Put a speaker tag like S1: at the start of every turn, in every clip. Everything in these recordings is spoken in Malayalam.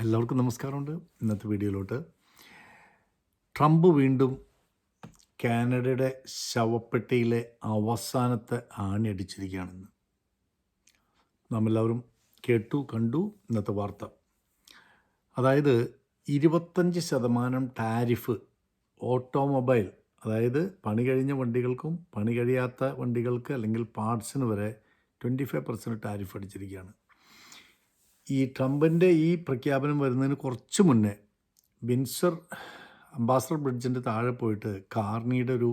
S1: എല്ലാവർക്കും നമസ്കാരമുണ്ട്. ഇന്നത്തെ വീഡിയോയിലോട്ട്. ട്രംപ് വീണ്ടും കാനഡയുടെ ശവപ്പെട്ടിയിലെ അവസാനത്തെ ആണി അടിച്ചിരിക്കുകയാണെന്ന്. നാം എല്ലാവരും കേട്ടു കണ്ടു ഇന്നത്തെ വാർത്ത. അതായത് ഇരുപത്തഞ്ച് ശതമാനം ടാരിഫ് ഓട്ടോമൊബൈൽ അതായത് പണി കഴിഞ്ഞ വണ്ടികൾക്കും പണി കഴിയാത്ത വണ്ടികൾക്ക് അല്ലെങ്കിൽ പാർട്സിന് വരെ ട്വന്റി ഫൈവ് പെർസെന്റ് ടാരിഫ് അടിച്ചിരിക്കുകയാണ്. ഈ ട്രംപിന്റെ ഈ പ്രഖ്യാപനം വരുന്നതിന് കുറച്ച് മുന്നേ വിൻസർ അംബാസഡർ ബ്രിഡ്ജിന്റെ താഴെ പോയിട്ട് കാർണിയുടെ ഒരു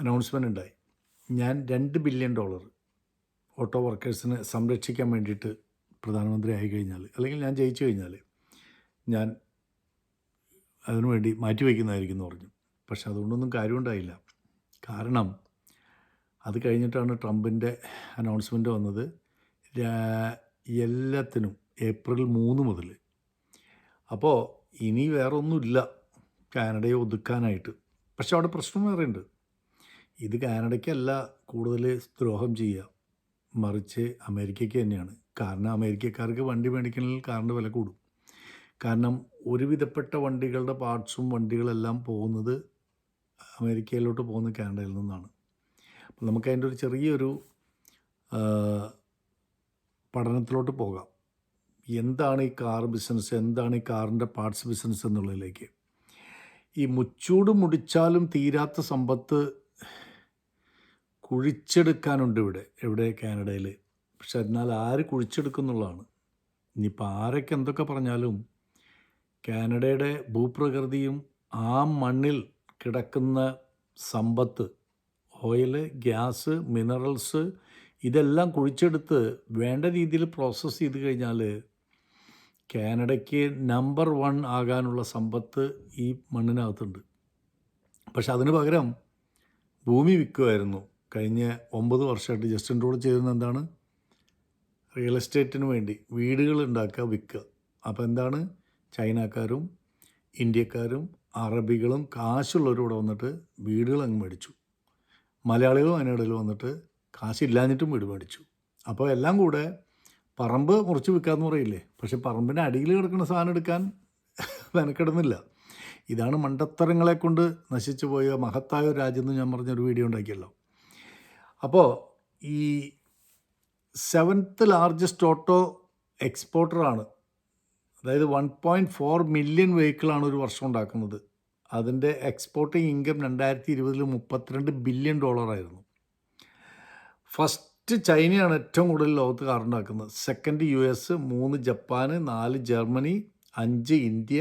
S1: അനൗൺസ്മെന്റ് ഉണ്ടായി. ഞാൻ രണ്ട് ബില്യൺ ഡോളർ ഓട്ടോ വർക്കേഴ്സിനെ സംരക്ഷിക്കാൻ വേണ്ടിയിട്ട് പ്രധാനമന്ത്രി ആയി കഴിഞ്ഞാൽ അല്ലെങ്കിൽ ഞാൻ ജയിച്ചു കഴിഞ്ഞാൽ ഞാൻ അതിനുവേണ്ടി മാറ്റിവെക്കുന്നതായിരിക്കും എന്ന് പറഞ്ഞു. പക്ഷെ അതുകൊണ്ടൊന്നും കാര്യമുണ്ടായില്ല കാരണം അത് കഴിഞ്ഞിട്ടാണ് ട്രംപിന്റെ അനൗൺസ്മെന്റ് വന്നത്. എല്ലാത്തിനും ഏപ്രിൽ മൂന്ന് മുതൽ. അപ്പോൾ ഇനി വേറെ ഒന്നുമില്ല കാനഡയെ ഒതുക്കാനായിട്ട്. പക്ഷെ അവിടെ പ്രശ്നം വേറെ ഉണ്ട് ഇത് കാനഡയ്ക്കല്ല കൂടുതൽ ദ്രോഹം ചെയ്യുക. മറിച്ച് അമേരിക്കയ്ക്ക് തന്നെയാണ്. കാരണം അമേരിക്കക്കാർക്ക് വണ്ടി മേടിക്കണമെങ്കിൽ കാറിന്റെ വില കൂടും. കാരണം ഒരുവിധപ്പെട്ട വണ്ടികളുടെ പാർട്സും വണ്ടികളെല്ലാം പോകുന്നത് അമേരിക്കയിലോട്ട് പോകുന്ന കാനഡയിൽ നിന്നാണ്. അപ്പം നമുക്ക് അതിന്റെ ഒരു ചെറിയൊരു പഠനത്തിലോട്ട് പോകാം. എന്താണ് ഈ കാർ ബിസിനസ് എന്താണ് ഈ കാറിന്റെ പാർട്സ് ബിസിനസ് എന്നുള്ളതിലേക്ക്. ഈ മുച്ചൂട് മുടിച്ചാലും തീരാത്ത സമ്പത്ത് കുഴിച്ചെടുക്കാനുണ്ട് ഇവിടെ എവിടെ? കാനഡയിൽ പക്ഷെ എന്നാൽ ആര് കുഴിച്ചെടുക്കുന്നുള്ളതാണ്. ഇനിയിപ്പോൾ ആരൊക്കെ എന്തൊക്കെ പറഞ്ഞാലും കാനഡയുടെ ഭൂപ്രകൃതിയും ആ മണ്ണിൽ കിടക്കുന്ന സമ്പത്ത് ഓയിൽ ഗ്യാസ് മിനറൽസ് ഇതെല്ലാം കുഴിച്ചെടുത്ത് വേണ്ട രീതിയിൽ പ്രോസസ്സ് ചെയ്ത് കഴിഞ്ഞാൽ കാനഡയ്ക്ക് നമ്പർ വൺ ആകാനുള്ള സമ്പത്ത് ഈ മണ്ണിനകത്തുണ്ട്. പക്ഷെ അതിന് പകരം ഭൂമി വിൽക്കുമായിരുന്നു. കഴിഞ്ഞ ഒമ്പത് വർഷമായിട്ട് ജസ്റ്റിൻ റോഡ് ചെയ്തിരുന്ന എന്താണ്? റിയൽ എസ്റ്റേറ്റിന് വേണ്ടി വീടുകൾ ഉണ്ടാക്കുക വിൽക്കുക. അപ്പോൾ എന്താണ്? ചൈനക്കാരും ഇന്ത്യക്കാരും അറബികളും കാശുള്ളവരും ഇവിടെ വന്നിട്ട് വീടുകൾ അങ്ങ് മേടിച്ചു. മലയാളികളും അതിനിടയിൽ വന്നിട്ട് കാശില്ലാഞ്ഞിട്ടും വീട് മേടിച്ചു. അപ്പോൾ എല്ലാം കൂടെ പറമ്പ് മുറിച്ച് വിൽക്കാമെന്ന് പറയില്ലേ? പക്ഷെ പറമ്പിന്റെ അടിയിൽ കിടക്കുന്ന സാധനം എടുക്കാൻ മെനക്കെടുന്നില്ല. ഇതാണ് മണ്ടത്തരങ്ങളെ കൊണ്ട് നശിച്ചു പോയ മഹത്തായ ഒരു രാജ്യം ഞാൻ പറഞ്ഞൊരു വീഡിയോ ഉണ്ടാക്കിയല്ലോ. അപ്പോൾ ഈ സെവൻത്ത് ലാർജസ്റ്റ് ഓട്ടോ എക്സ്പോർട്ടറാണ്. അതായത് വൺ പോയിന്റ് ഫോർ മില്യൺ വെഹിക്കിളാണ് ഒരു വർഷം ഉണ്ടാക്കുന്നത്. അതിന്റെ എക്സ്പോർട്ടിംഗ് ഇൻകം രണ്ടായിരത്തി ഇരുപതിൽ മുപ്പത്തിരണ്ട് ബില്യൺ ഡോളറായിരുന്നു. ഫസ്റ്റ് ചൈനയാണ് ഏറ്റവും കൂടുതൽ ലോകത്ത് കാറുണ്ടാക്കുന്നത് സെക്കൻഡ് യു എസ് മൂന്ന് ജപ്പാന് നാല് ജർമ്മനി അഞ്ച് ഇന്ത്യ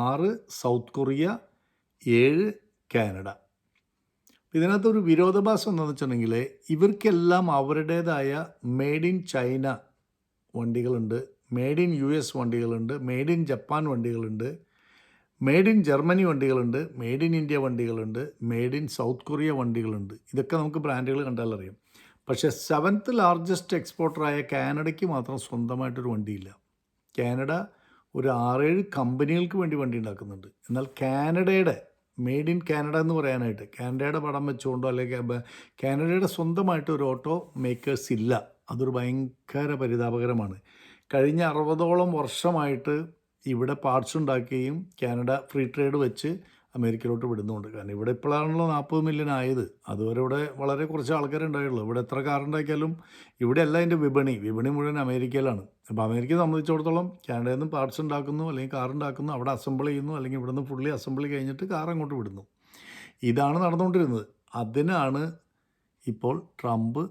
S1: ആറ് സൗത്ത് കൊറിയ ഏഴ് കാനഡ. ഇതിനകത്ത് ഒരു വിരോധാഭാസം എന്താണെന്ന് വെച്ചിട്ടുണ്ടെങ്കിൽ ഇവർക്കെല്ലാം അവരുടേതായ മെയ്ഡ് ഇൻ ചൈന വണ്ടികളുണ്ട് മെയ്ഡ് ഇൻ യു എസ് വണ്ടികളുണ്ട് മെയ്ഡ് ഇൻ ജപ്പാൻ വണ്ടികളുണ്ട് മെയ്ഡ് ഇൻ ജർമ്മനി വണ്ടികളുണ്ട് മെയ്ഡ് ഇൻ ഇന്ത്യ വണ്ടികളുണ്ട് മെയ്ഡ് ഇൻ സൗത്ത് കൊറിയ വണ്ടികളുണ്ട്. ഇതൊക്കെ നമുക്ക് ബ്രാൻഡുകൾ കണ്ടാൽ അറിയാം പക്ഷേ സെവൻത്ത് ലാർജസ്റ്റ് എക്സ്പോർട്ടറായ കാനഡയ്ക്ക് മാത്രം സ്വന്തമായിട്ടൊരു വണ്ടിയില്ല. കാനഡ ഒരു ആറേഴ് കമ്പനികൾക്ക് വേണ്ടി വണ്ടി ഉണ്ടാക്കുന്നുണ്ട്. എന്നാൽ കാനഡയുടെ മെയ്ഡ് ഇൻ കാനഡ എന്ന് പറയാനായിട്ട് കാനഡയുടെ പടം വെച്ചുകൊണ്ടോ അല്ലെങ്കിൽ കാനഡയുടെ സ്വന്തമായിട്ട് ഒരു ഓട്ടോ മേക്കേഴ്സ് ഇല്ല. അതൊരു ഭയങ്കര പരിതാപകരമാണ്. കഴിഞ്ഞ അറുപതോളം വർഷമായിട്ട് ഇവിടെ പാർട്സ് ഉണ്ടാക്കുകയും കാനഡ ഫ്രീ ട്രേഡ് വെച്ച് അമേരിക്കയിലോട്ട് വിടുന്നുണ്ട്. കാരണം ഇവിടെ ഇപ്പോഴാണല്ലോ നാൽപ്പത് മില്യൺ ആയത്. അതുവരെ ഇവിടെ വളരെ കുറച്ച് ആൾക്കാരെ ഉണ്ടായിട്ടുള്ളൂ. ഇവിടെ എത്ര കാറുണ്ടാക്കിയാലും ഇവിടെയല്ല അതിന്റെ വിപണി. വിപണി മുഴുവൻ അമേരിക്കയിലാണ്. അപ്പോൾ അമേരിക്കയെ സംബന്ധിച്ചിടത്തോളം കാനഡയിൽ നിന്ന് പാർട്സ് ഉണ്ടാക്കുന്നു അല്ലെങ്കിൽ കാർ ഉണ്ടാക്കുന്നു അവിടെ അസംബിൾ ചെയ്യുന്നു അല്ലെങ്കിൽ ഇവിടെ നിന്ന് ഫുള്ളി അസംബിൾ കഴിഞ്ഞിട്ട് കാർ അങ്ങോട്ട് വിടുന്നു. ഇതാണ് നടന്നുകൊണ്ടിരുന്നത്. അതിനാണ് ഇപ്പോൾ ട്രംപ്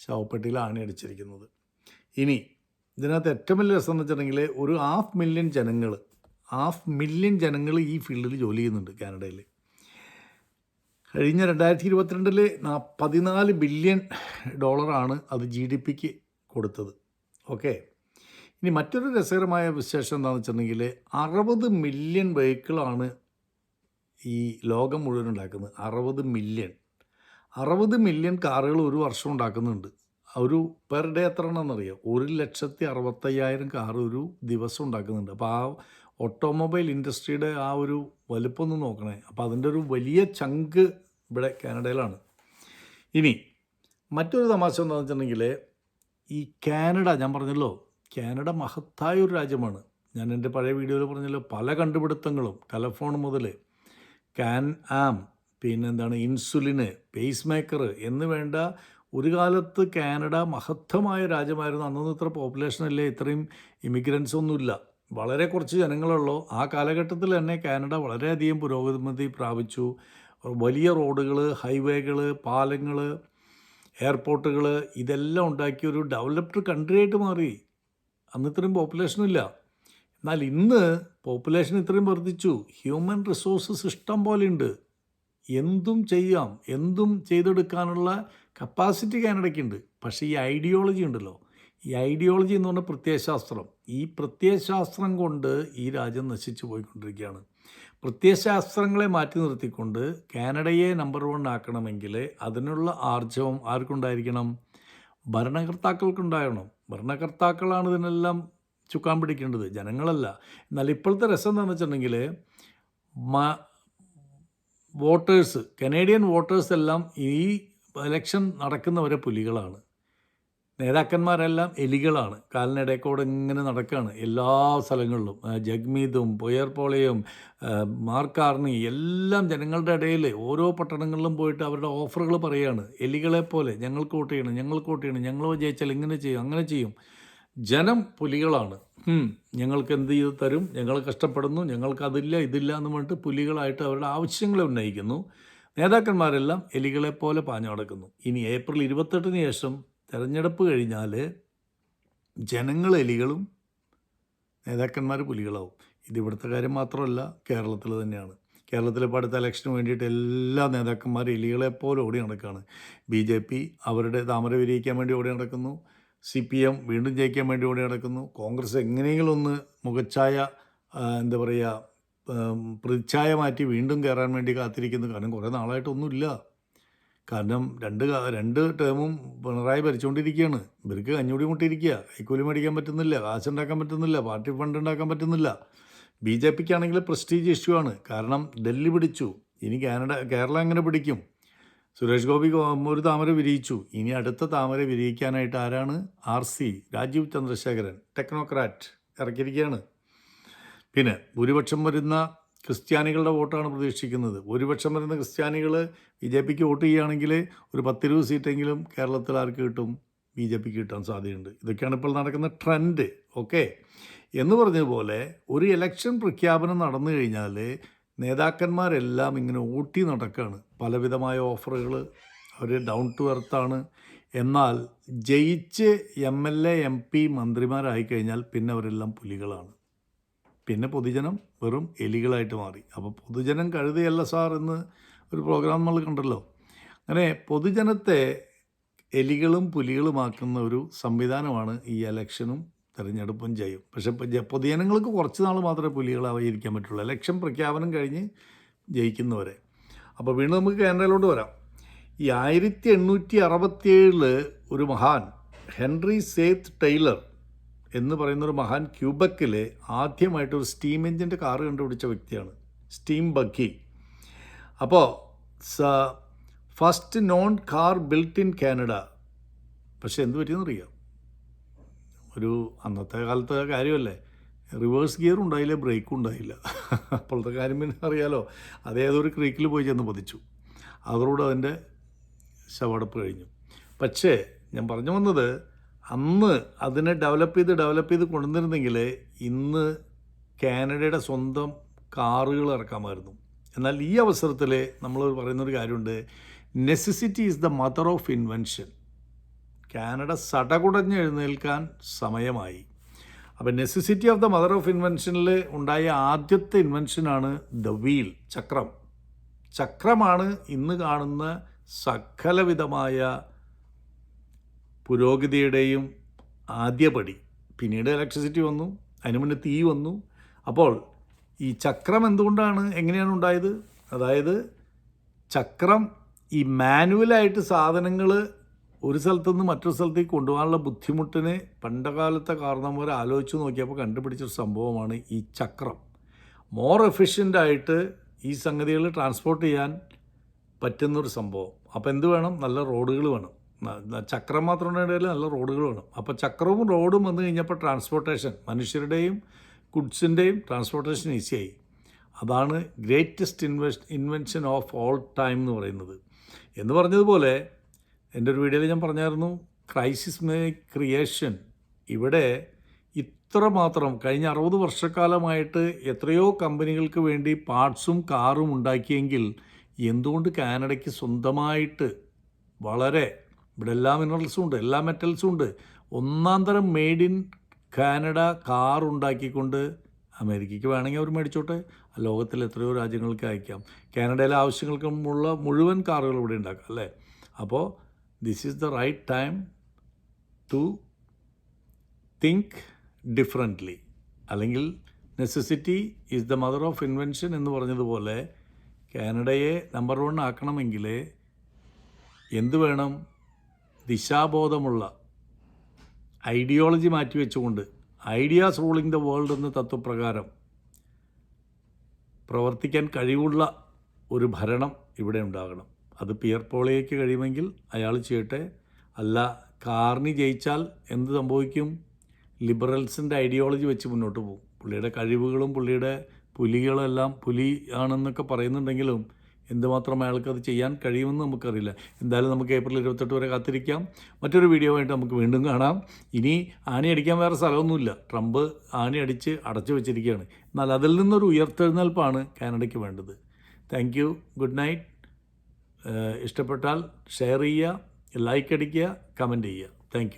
S1: ശവപ്പെട്ടിയിൽ ആണി അടിച്ചിരിക്കുന്നത് ഇനി ഇതിനകത്ത് ഏറ്റവും വലിയ രസം എന്ന് വെച്ചിട്ടുണ്ടെങ്കിൽ ഒരു ഹാഫ് മില്യൺ ജനങ്ങൾ ഹാഫ് മില്യൺ ജനങ്ങൾ ഈ ഫീൽഡിൽ ജോലി ചെയ്യുന്നുണ്ട് കാനഡയിൽ. കഴിഞ്ഞ രണ്ടായിരത്തി ഇരുപത്തിരണ്ടിൽ പതിനാല് ബില്യൺ ഡോളറാണ് അത് ജി ഡി പിക്ക് കൊടുത്തത്. ഓക്കെ? ഇനി മറ്റൊരു രസകരമായ വിശേഷം എന്താണെന്ന് വെച്ചിട്ടുണ്ടെങ്കിൽ അറുപത് മില്യൺ വെഹിക്കിളാണ് ഈ ലോകം മുഴുവൻ ഉണ്ടാക്കുന്നത്. അറുപത് മില്യൺ. അറുപത് മില്യൺ കാറുകൾ ഒരു വർഷം ഉണ്ടാക്കുന്നുണ്ട്. ഒരു പെർ ഡേ എത്ര എണ്ണമെന്നറിയാം ഒരു ലക്ഷത്തി അറുപത്തയ്യായിരം കാർ ഒരു ദിവസം ഉണ്ടാക്കുന്നുണ്ട്. അപ്പോൾ ആ ഓട്ടോമൊബൈൽ ഇൻഡസ്ട്രിയുടെ ആ ഒരു വലുപ്പം ഒന്ന് നോക്കണേ. അപ്പോൾ അതിന്റെ ഒരു വലിയ ചങ്ക് ഇവിടെ കാനഡയിലാണ്. ഇനി മറ്റൊരു തമാശ എന്താണെന്ന് വെച്ചിട്ടുണ്ടെങ്കിൽ ഈ കാനഡ ഞാൻ പറഞ്ഞല്ലോ കാനഡ മഹത്തായ ഒരു രാജ്യമാണ്. ഞാൻ എന്റെ പഴയ വീഡിയോയിൽ പറഞ്ഞല്ലോ പല കണ്ടുപിടുത്തങ്ങളും ടെലഫോൺ മുതൽ കാൻ ആം പിന്നെന്താണ് ഇൻസുലിന് പേസ് മേക്കർ എന്ന് വേണ്ട ഒരു കാലത്ത് കാനഡ മഹത്തമായ രാജ്യമായിരുന്നു. അന്നൊന്നും ഇത്ര പോപ്പുലേഷൻ അല്ലേ ഇത്രയും ഇമിഗ്രൻസ് ഒന്നുമില്ല വളരെ കുറച്ച് ജനങ്ങളുള്ളൂ. ആ കാലഘട്ടത്തിൽ തന്നെ കാനഡ വളരെയധികം പുരോഗതി പ്രാപിച്ചു. വലിയ റോഡുകൾ ഹൈവേകൾ പാലങ്ങൾ എയർപോർട്ടുകൾ ഇതെല്ലാം ഉണ്ടാക്കി ഒരു ഡെവലപ്ഡ് കൺട്രി ആയിട്ട് മാറി. അന്ന് ഇത്രയും പോപ്പുലേഷനില്ല എന്നാൽ ഇന്ന് പോപ്പുലേഷൻ ഇത്രയും വർദ്ധിച്ചു. ഹ്യൂമൻ റിസോഴ്സസ് ഇഷ്ടം പോലെ ഉണ്ട്. എന്തും ചെയ്യാം. എന്തും ചെയ്തെടുക്കാനുള്ള കപ്പാസിറ്റി കാനഡയ്ക്കുണ്ട്. പക്ഷേ ഈ ഐഡിയോളജി ഉണ്ടല്ലോ. ഈ ഐഡിയോളജി എന്ന് പറഞ്ഞ പ്രത്യയശാസ്ത്രം ഈ പ്രത്യയശാസ്ത്രം കൊണ്ട് ഈ രാജ്യം നശിച്ചു പോയിക്കൊണ്ടിരിക്കുകയാണ്. പ്രത്യയശാസ്ത്രങ്ങളെ മാറ്റി നിർത്തിക്കൊണ്ട് കാനഡയെ നമ്പർ വൺ ആക്കണമെങ്കിൽ അതിനുള്ള ആർജവം ആർക്കുണ്ടായിരിക്കണം? ഭരണകർത്താക്കൾക്കുണ്ടാകണം. ഭരണകർത്താക്കളാണ് ഇതിനെല്ലാം ചുക്കാൻ പിടിക്കേണ്ടത്. ജനങ്ങളല്ല. എന്നാൽ ഇപ്പോഴത്തെ രസം എന്താണെന്ന് വെച്ചിട്ടുണ്ടെങ്കിൽ മ വോട്ടേഴ്സ് കനേഡിയൻ വോട്ടേഴ്സ് എല്ലാം ഈ ഇലക്ഷൻ നടക്കുന്നവരെ പുലികളാണ്. നേതാക്കന്മാരെല്ലാം എലികളാണ്. കാലിനിടയ്ക്കൂടെ ഇങ്ങനെ നടക്കുകയാണ് എല്ലാ സ്ഥലങ്ങളിലും. ജഗ്മീതും പൊയർപോളയും മാർക്കാർണി എല്ലാം ജനങ്ങളുടെ ഇടയിൽ ഓരോ പട്ടണങ്ങളിലും പോയിട്ട് അവരുടെ ഓഫറുകൾ പറയുകയാണ് എലികളെ പോലെ ഞങ്ങൾ വോട്ട് ചെയ്യണം ഞങ്ങൾക്ക് വോട്ട് ചെയ്യണം ഞങ്ങൾ ജയിച്ചാൽ ഇങ്ങനെ ചെയ്യും അങ്ങനെ ചെയ്യും. ജനം പുലികളാണ്. ഞങ്ങൾക്ക് എന്ത് ചെയ്ത് തരും? ഞങ്ങൾ കഷ്ടപ്പെടുന്നു ഞങ്ങൾക്ക് അതില്ല ഇതില്ല എന്ന് പറഞ്ഞിട്ട് പുലികളായിട്ട് അവരുടെ ആവശ്യങ്ങളെ ഉന്നയിക്കുന്നു. നേതാക്കന്മാരെല്ലാം എലികളെ പോലെ പാഞ്ഞു നടക്കുന്നു ഇനി ഏപ്രിൽ ഇരുപത്തെട്ടിന് ശേഷം തെരഞ്ഞെടുപ്പ് കഴിഞ്ഞാൽ ജനങ്ങൾ എലികളും നേതാക്കന്മാർ പുലികളാവും. ഇതിവിടുത്തെ കാര്യം മാത്രമല്ല കേരളത്തിൽ തന്നെയാണ്. കേരളത്തിൽ ഇപ്പോൾ അടുത്ത ഇലക്ഷന് വേണ്ടിയിട്ട് എല്ലാ നേതാക്കന്മാരും എലികളെപ്പോലെ ഓടി നടക്കുകയാണ് ബി ജെ പി അവരുടെ താമര വിരിയിക്കാൻ വേണ്ടി ഓടി നടക്കുന്നു. സി പി എം വീണ്ടും ജയിക്കാൻ വേണ്ടി ഓടി നടക്കുന്നു. കോൺഗ്രസ് എങ്ങനെയെങ്കിലും ഒന്ന് മുഖച്ഛായ എന്താ പറയുക പ്രതിച്ഛായ മാറ്റി വീണ്ടും കയറാൻ വേണ്ടി കാത്തിരിക്കുന്നു. കാരണം കുറേ നാളായിട്ടൊന്നുമില്ല കാരണം രണ്ട് രണ്ട് ടേമും പിണറായി ഭരിച്ചുകൊണ്ടിരിക്കുകയാണ് ഇവർക്ക് കഞ്ഞൂടി മുട്ടിയിരിക്കുക കൈക്കൂലി മേടിക്കാൻ പറ്റുന്നില്ല. കാശുണ്ടാക്കാൻ പറ്റുന്നില്ല. പാർട്ടി ഫണ്ട് ഉണ്ടാക്കാൻ പറ്റുന്നില്ല. ബി ജെ പിക്ക് ആണെങ്കിൽ പ്രസ്റ്റീജ് ഇഷ്യൂ ആണ്. കാരണം ഡൽഹി പിടിച്ചു. ഇനി കാനഡ കേരളം എങ്ങനെ പിടിക്കും? സുരേഷ് ഗോപി ഒരു താമര വിരിയിച്ചു. ഇനി അടുത്ത താമര വിരിയിക്കാനായിട്ട് ആരാണ്? R C Rajeev Chandrasekharan. Technocrat ഇറക്കിയിരിക്കുകയാണ് പിന്നെ ഭൂരിപക്ഷം വരുന്ന ക്രിസ്ത്യാനികളുടെ വോട്ടാണ് പ്രതീക്ഷിക്കുന്നത്. ഭൂരിപക്ഷം വരുന്ന ക്രിസ്ത്യാനികൾ ബി ജെ പിക്ക് വോട്ട് ചെയ്യുകയാണെങ്കിൽ ഒരു പത്തിരുപത് സീറ്റെങ്കിലും കേരളത്തിൽ ആർക്ക് കിട്ടും? ബി ജെ പിക്ക് കിട്ടാൻ സാധ്യതയുണ്ട്. ഇതൊക്കെയാണ് ഇപ്പോൾ നടക്കുന്ന ട്രെൻഡ്. ഓക്കെ? എന്ന് പറഞ്ഞതുപോലെ ഒരു ഇലക്ഷൻ പ്രഖ്യാപനം നടന്നു കഴിഞ്ഞാൽ നേതാക്കന്മാരെല്ലാം ഇങ്ങനെ ഓട്ടി നടക്കുകയാണ് പലവിധമായ ഓഫറുകൾ അവർ ഡൗൺ ടു എർത്താണ് എന്നാൽ ജയിച്ച് M L A M P മന്ത്രിമാരായി കഴിഞ്ഞാൽ പിന്നെ അവരെല്ലാം പുലികളാണ്. പിന്നെ പൊതുജനം? വെറും എലികളായിട്ട് മാറി. അപ്പോൾ പൊതുജനം കഴുതയല്ല സാർ എന്ന് ഒരു പ്രോഗ്രാം നമ്മൾ കണ്ടല്ലോ. അങ്ങനെ പൊതുജനത്തെ എലികളും പുലികളുമാക്കുന്ന ഒരു സംവിധാനമാണ് ഈ ഇലക്ഷനും തെരഞ്ഞെടുപ്പും ചെയ്യും. പക്ഷേ പൊതുജനങ്ങൾക്ക് കുറച്ച് നാൾ മാത്രമേ പുലികളായിരിക്കാൻ പറ്റുള്ളൂ. ഇലക്ഷൻ പ്രഖ്യാപനം കഴിഞ്ഞ് ജയിക്കുന്നവരെ. അപ്പോൾ വീണ്ടും നമുക്ക് കാനഡയിലോട്ട് വരാം. ഈ ആയിരത്തി എണ്ണൂറ്റി അറുപത്തിയേഴിൽ ഒരു മഹാൻ ഹെൻറി സേത്ത് ടൈലർ എന്ന് പറയുന്ന ഒരു മഹാൻ ക്യൂബക്കിലെ ആദ്യമായിട്ട് ഒരു സ്റ്റീം എഞ്ചിന്റെ കാറ് കണ്ടുപിടിച്ച വ്യക്തിയാണ്. Steam buggy. അപ്പോൾ first known car built in Canada. പക്ഷെ എന്ത് പറ്റിയെന്നറിയാം ഒരു അന്നത്തെ കാലത്തെ കാര്യമല്ലേ? റിവേഴ്സ് ഗിയർ ഉണ്ടായില്ല ബ്രേക്കും ഉണ്ടായില്ല. അപ്പോഴത്തെ കാര്യം പിന്നെ അറിയാലോ. അതേതൊരു ക്രീക്കിൽ പോയി ചെന്ന് പതിച്ചു. അതോടെ അതിന്റെ ശവടപ്പ് കഴിഞ്ഞു. പക്ഷേ ഞാൻ പറഞ്ഞു വന്നത് അന്ന് അതിനെ ഡെവലപ്പ് ചെയ്ത് ഡെവലപ്പ് ചെയ്ത് കൊണ്ടുവന്നിരുന്നെങ്കിൽ ഇന്ന് കാനഡയുടെ സ്വന്തം കാറുകൾ ഇറക്കാമായിരുന്നു. എന്നാൽ ഈ അവസരത്തിൽ നമ്മൾ പറയുന്നൊരു കാര്യമുണ്ട്. Necessity is the mother of invention Canada സടകുടഞ്ഞ് എഴുന്നേൽക്കാൻ സമയമായി. അപ്പം necessity of the mother of ഇൻവെൻഷനിൽ ഉണ്ടായ ആദ്യത്തെ ഇൻവെൻഷനാണ് ദ വീൽ ചക്രം. ചക്രമാണ് ഇന്ന് കാണുന്ന സകലവിധമായ പുരോഗതിയുടെയും ആദ്യപടി. പിന്നീട് ഇലക്ട്രിസിറ്റി വന്നു അതിനു മുന്നേ തീ വന്നു. അപ്പോൾ ഈ ചക്രം എന്തുകൊണ്ടാണ് എങ്ങനെയാണ് ഉണ്ടായത്? അതായത് ചക്രം ഈ മാനുവലായിട്ട് സാധനങ്ങൾ ഒരു സ്ഥലത്തു നിന്ന് മറ്റൊരു സ്ഥലത്തേക്ക് കൊണ്ടുപോകാനുള്ള ബുദ്ധിമുട്ടിനെ പണ്ടകാലത്തെ കാരണവന്മാർ ആലോചിച്ച് നോക്കിയപ്പോൾ കണ്ടുപിടിച്ചൊരു സംഭവമാണ് ഈ ചക്രം. മോർ എഫിഷ്യന്റായിട്ട് ഈ സംഗതികൾ ട്രാൻസ്പോർട്ട് ചെയ്യാൻ പറ്റുന്നൊരു സംഭവം. അപ്പോൾ എന്ത് വേണം? നല്ല റോഡുകൾ വേണം. ചക്രം മാത്രം ഉണ്ടെങ്കിൽ നല്ല റോഡുകൾ വേണം. അപ്പോൾ ചക്രവും റോഡും വന്നു കഴിഞ്ഞപ്പോൾ ട്രാൻസ്പോർട്ടേഷൻ മനുഷ്യരുടെയും ഗുഡ്സിന്റെയും ട്രാൻസ്പോർട്ടേഷൻ ഈസിയായി അതാണ് greatest invest invention of all time എന്ന് പറയുന്നത്. എന്ന് പറഞ്ഞതുപോലെ എന്റെ ഒരു വീഡിയോയിൽ ഞാൻ പറഞ്ഞായിരുന്നു ക്രൈസിസ് മേ ക്രിയേഷൻ ഇവിടെ ഇത്ര മാത്രം കഴിഞ്ഞ അറുപത് വർഷക്കാലമായിട്ട് എത്രയോ കമ്പനികൾക്ക് വേണ്ടി പാർട്സും കാറും ഉണ്ടാക്കിയെങ്കിൽ എന്തുകൊണ്ട് കാനഡയ്ക്ക് സ്വന്തമായിട്ട് വളരെ ഇവിടെ എല്ലാ മിനറൽസും ഉണ്ട് എല്ലാ മെറ്റൽസും ഉണ്ട്. ഒന്നാം തരം മെയ്ഡ് ഇൻ കാനഡ കാർ ഉണ്ടാക്കിക്കൊണ്ട് അമേരിക്കയ്ക്ക് വേണമെങ്കിൽ അവർ മേടിച്ചോട്ടെ. ലോകത്തിലെ എത്രയോ രാജ്യങ്ങൾക്ക് അയക്കാം. കാനഡയിലെ ആവശ്യങ്ങൾക്കുമുള്ള മുഴുവൻ കാറുകൾ ഇവിടെ ഉണ്ടാക്കാം അല്ലേ? അപ്പോൾ this is the right time to think differently അല്ലെങ്കിൽ necessity is the mother of invention എന്ന് പറഞ്ഞതുപോലെ കാനഡയെ നമ്പർ വൺ ആക്കണമെങ്കിൽ എന്ത് വേണം? ദിശാബോധമുള്ള ഐഡിയോളജി മാറ്റിവെച്ചുകൊണ്ട് ഐഡിയാസ് റൂളിംഗ് ദ വേൾഡ് എന്ന തത്വപ്രകാരം പ്രവർത്തിക്കാൻ കഴിവുള്ള ഒരു ഭരണം ഇവിടെ ഉണ്ടാകണം. അത് പിയർ പോളിയയ്ക്ക് കഴിയുമെങ്കിൽ അയാൾ ചെയ്യട്ടെ. അല്ല കാർണി ജയിച്ചാൽ എന്ത് സംഭവിക്കും? ലിബറൽസിന്റെ ഐഡിയോളജി വെച്ച് മുന്നോട്ട് പോകും. പുള്ളിയുടെ കഴിവുകളും പുള്ളിയുടെ പുലികളെല്ലാം പുലി ആണെന്നൊക്കെ പറയുന്നുണ്ടെങ്കിലും എന്തുമാത്രം അയാൾക്ക് അത് ചെയ്യാൻ കഴിയുമെന്ന് നമുക്കറിയില്ല. എന്തായാലും നമുക്ക് ഏപ്രിൽ ഇരുപത്തെട്ട് വരെ കാത്തിരിക്കാം. മറ്റൊരു വീഡിയോ ആയിട്ട് നമുക്ക് വീണ്ടും കാണാം. ഇനി ആണി അടിക്കാൻ വേറെ സ്ഥലമൊന്നുമില്ല. ട്രംപ് ആണി അടിച്ച് അടച്ചു വെച്ചിരിക്കുകയാണ്. എന്നാൽ അതിൽ നിന്നൊരു ഉയർത്തെഴുന്നേൽപ്പാണ് കാനഡയ്ക്ക് വേണ്ടത്. താങ്ക് യു ഗുഡ് നൈറ്റ് ഇഷ്ടപ്പെട്ടാൽ ഷെയർ ചെയ്യുക ലൈക്ക് അടിക്കുക കമന്റ് ചെയ്യുക. താങ്ക്